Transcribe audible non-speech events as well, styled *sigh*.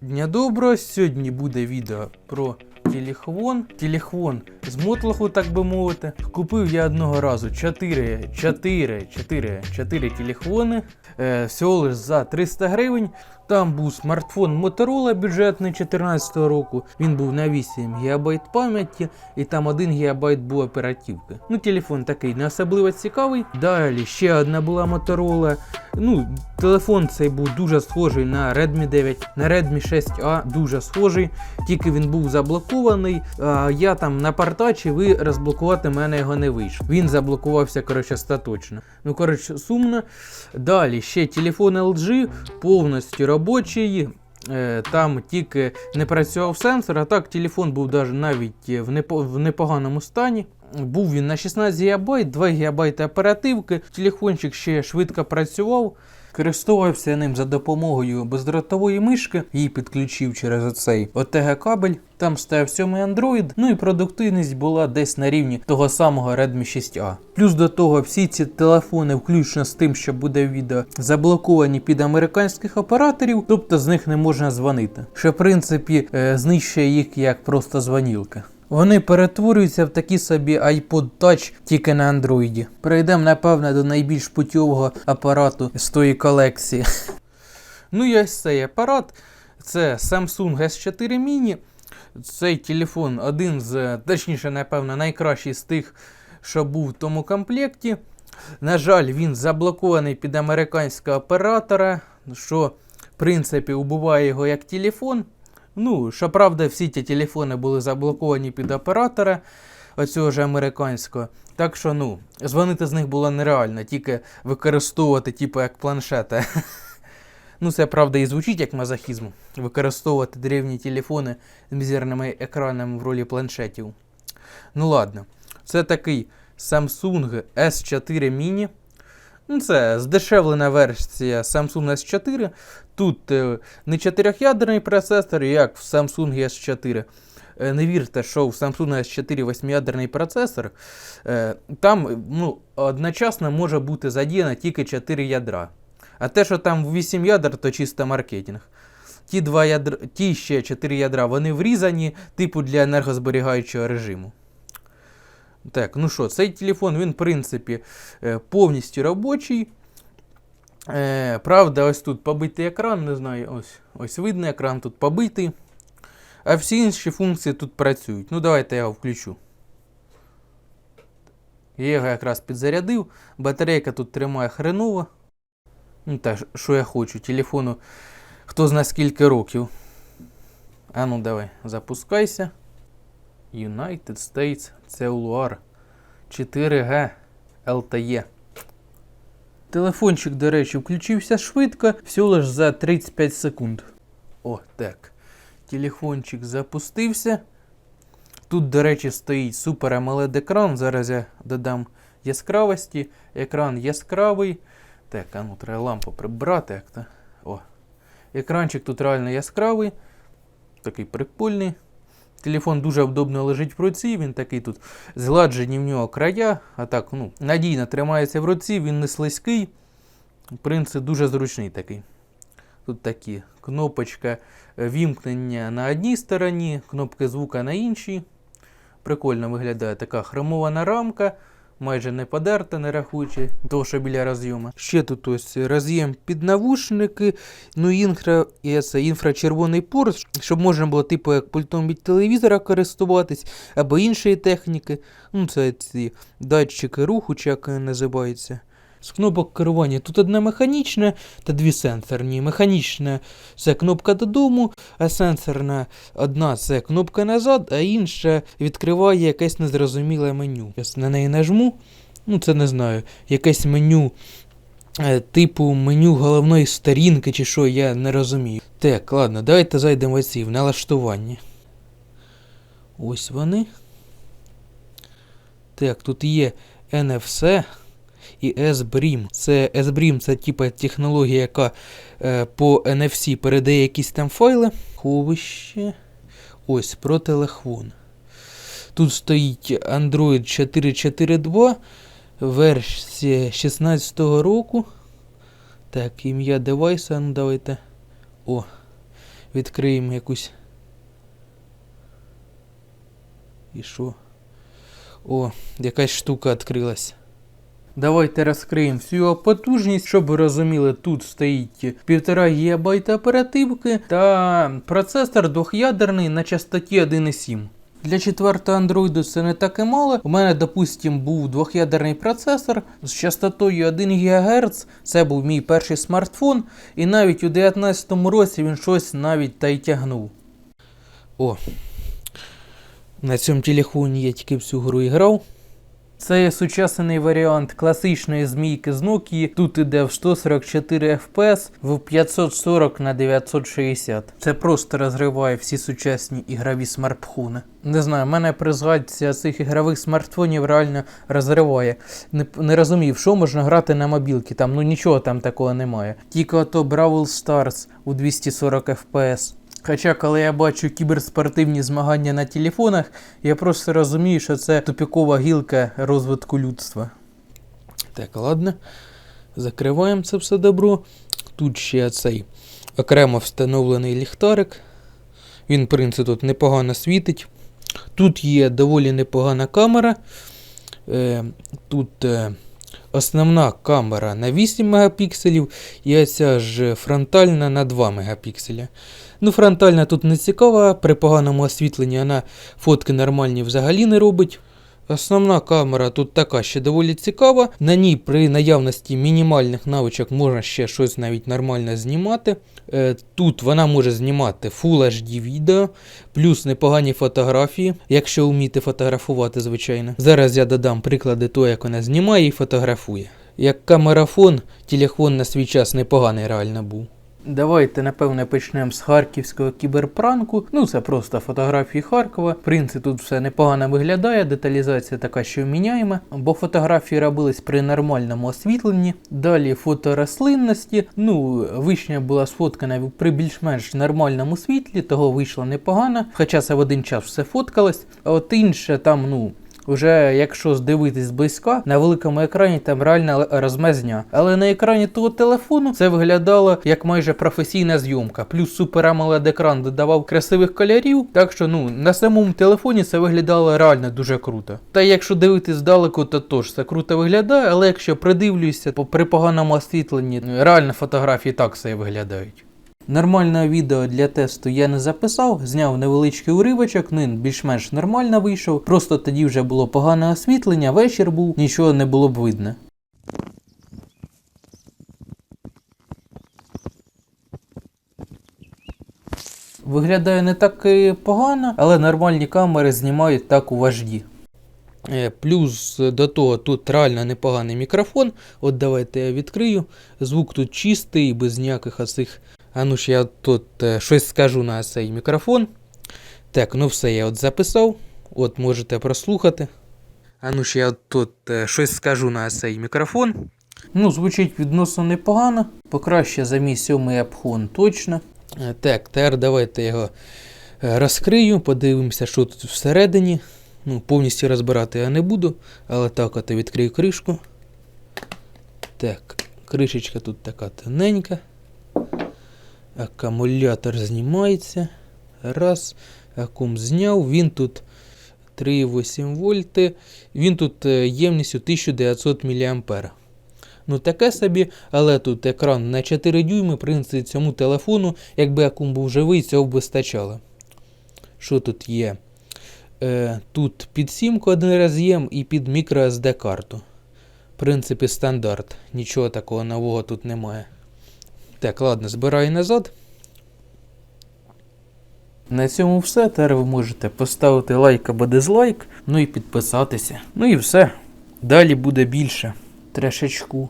Дня доброго, сьогодні буде відео про телехвон. Телехвон з мотлоху, так би мовити. Купив я одного разу 4, 4, 4, 4 телехвони. Е, всього лиш за 300 гривень. Там був смартфон Motorola бюджетний 2014 року. Він був на 8 ГБ пам'яті і там 1 ГБ був оперативки. Ну, телефон такий не особливо цікавий. Далі ще одна була Motorola. Ну, телефон цей був дуже схожий на Redmi 9, на Redmi 6A, дуже схожий, тільки він був заблокований. А я там напартачив і розблокувати мене його не вийшло. Він заблокувався, коротше, остаточно. Ну, коротше, сумно. Далі ще телефон LG повністю робочий. Е, Там тільки не працював сенсор, а так телефон був навіть в непоганому стані. Був він на 16 ГБ, 2 ГБ оперативки. Телефончик ще швидко працював. Користувався ним за допомогою бездротової мишки, її підключив через оцей OTG кабель. Там стояв 7 Android, ну і продуктивність була десь на рівні того самого Redmi 6A. Плюс до того, всі ці телефони, включно з тим, що буде відео, заблоковані під американських операторів, тобто з них не можна дзвонити. Що в принципі е, знищує їх як просто дзвонілки. Вони перетворюються в такі собі iPod Touch тільки на андроїді. Перейдемо, напевне, до найбільш путьового апарату з тої колекції. *laughs* Ну і ось цей апарат. Це Samsung S4 Mini. Цей телефон один з, точніше, напевно, найкращий з тих, що був в тому комплекті. На жаль, він заблокований під американського оператора, що, в принципі, убиває його як телефон. Ну, щоправда, всі ті телефони були заблоковані під оператора оцього ж американського. Так що, ну, дзвонити з них було нереально, тільки використовувати, типу, як планшети. *laughs* Ну, це правда і звучить як мазохізм. Використовувати древні телефони з мізерними екранами в ролі планшетів. Ну ладно, це такий Samsung S4 Mini. Ну, це здешевлена версія Samsung S4. Тут е, не чотирьохядерний процесор, як в Samsung S4. Е, не вірте, що в Samsung S4 восьмиядерний процесор. Е, там ну, одночасно може бути задіяно тільки 4 ядра. А те, що там 8 ядер, то чисто маркетинг. Ті, два ядра, ті ще 4 ядра, вони врізані, типу для енергозберігаючого режиму. Так, ну що, цей телефон, він, в принципі, е, повністю робочий. Е, правда, ось тут побитий екран, не знаю, ось, ось видно екран тут побитий. А всі інші функції тут працюють. Ну, давайте я його включу. Я його якраз підзарядив. Батарейка тут тримає хреново. Ну, та що я хочу, телефону хто зна скільки років. А ну давай, запускайся. United States Cellular 4G LTE. Телефончик, до речі, включився швидко, всього лиш за 35 секунд. О, так. Телефончик запустився. Тут, до речі, стоїть супер AMOLED екран. Зараз я додам яскравості. Екран яскравий. Так, а ну треба лампу прибрати як то. О. Екранчик тут реально яскравий. Такий прикольний. Телефон дуже вдобно лежить в руці, він такий тут згладжені в нього края, а так ну, надійно тримається в руці, він не слизький. Принцип дуже зручний такий. Тут такі кнопочка е, вімкнення на одній стороні, кнопки звука на іншій. Прикольно виглядає така хромована рамка, майже не подерта, не рахуючи того, що біля роз'єму. Ще тут ось роз'єм під навушники, ну інфра, це інфрачервоний порт, щоб можна було типу як пультом від телевізора користуватись, або іншої техніки. Ну, це ці датчики руху, чи як називається. З кнопок керування тут одна механічна та дві сенсорні. Механічна це кнопка додому, а сенсорна одна це кнопка назад, а інша відкриває якесь незрозуміле меню. Я на неї нажму, ну це не знаю, якесь меню. е, Типу меню головної сторінки чи що, я не розумію. Так, ладно, давайте зайдемо в оці в налаштування. Ось вони. Так, тут є NFC і SBRIM. Це SBRIM це типа технологія, яка е, по NFC передає якісь там файли. Ховище. Ось про телефон. Тут стоїть Android 442, версія 16-го року. Так, ім'я девайса, ну давайте. О. відкриємо якусь. І що? О, якась штука відкрилась. Давайте розкриємо всю потужність, щоб ви розуміли, тут стоїть 1,5 ГБ оперативки та процесор двох'ядерний на частоті 1,7. Для четвертого Android це не так і мало. У мене, допустим, був двох'ядерний процесор з частотою 1 ГГц. Це був мій перший смартфон, і навіть у 2019 році він щось навіть та й тягнув. О, на цьому телефоні я тільки всю гру і грав. Це є сучасний варіант класичної змійки з Nokia. Тут іде в 144 FPS в 540 на 960. Це просто розриває всі сучасні ігрові смартфони. Не знаю, мене при згадці цих ігрових смартфонів реально розриває. Не, не розумів, що можна грати на мобілки. Там ну нічого там такого немає. Тільки ото Brawl Stars у 240 FPS. Хоча, коли я бачу кіберспортивні змагання на телефонах, я просто розумію, що це тупікова гілка розвитку людства. Так, ладно. Закриваємо це все добро. Тут ще цей окремо встановлений ліхтарик. Він, в принципі, тут непогано світить. Тут є доволі непогана камера. Е, тут е, основна камера на 8 мегапікселів, і оця ж фронтальна на 2 мегапікселя. Ну, фронтальна тут не цікава, при поганому освітленні вона фотки нормальні взагалі не робить. Основна камера тут така ще доволі цікава. На ній при наявності мінімальних навичок можна ще щось навіть нормально знімати. Е, Тут вона може знімати Full HD відео, плюс непогані фотографії, якщо вміти фотографувати, звичайно. Зараз я додам приклади того, як вона знімає і фотографує. Як камерафон, телефон на свій час непоганий реально був. Давайте, напевне, почнемо з харківського кіберпранку. Ну, це просто фотографії Харкова. В принципі, тут все непогано виглядає, деталізація така, що вміняємо, бо фотографії робились при нормальному освітленні. Далі фото рослинності. Ну, вишня була сфоткана при більш-менш нормальному світлі, того вийшло непогано. Хоча це в один час все фоткалось. А от інше там, ну. Уже якщо здивитись зблизька, на великому екрані там реальна розмазня. Але на екрані того телефону це виглядало як майже професійна зйомка. Плюс супер AMOLED екран додавав красивих кольорів. Так що ну на самому телефоні це виглядало реально дуже круто. Та якщо дивитись здалеку, то теж це круто виглядає, але якщо придивлюся, при поганому освітленні реально фотографії так все виглядають. Нормального відео для тесту я не записав, зняв невеличкий уривочок, нин більш-менш нормально вийшов. Просто тоді вже було погане освітлення, вечір був, нічого не було б видно. Виглядає не так погано, але нормальні камери знімають так у HD. Е, Плюс до того тут реально непоганий мікрофон. От давайте я відкрию. Звук тут чистий, без ніяких оцих а ну ж я тут е, щось скажу на цей мікрофон. Так, ну все, я от записав. От можете прослухати. А ну ж я тут е, щось скажу на цей мікрофон. Ну, звучить відносно непогано. Покраще за мій сьомий апхон точно. Е, Так, тепер давайте його розкрию, подивимося, що тут всередині. Ну, повністю розбирати я не буду, але так от відкрию кришку. Так, кришечка тут така тоненька. Акумулятор знімається. Раз. Акум зняв. Він тут 3,8 вольти. Він тут е, ємністю 1900 мА. Ну, таке собі, але тут екран на 4 дюйми, в принципі, цьому телефону, якби акум був живий, цього б вистачало. Що тут є? Е, Тут під сімку один роз'єм і під microSD карту. В принципі, стандарт. Нічого такого нового тут немає. Так, ладно, збираю назад. На цьому все. Тепер ви можете поставити лайк або дизлайк, ну і підписатися. Ну і все. Далі буде більше. Трешечку.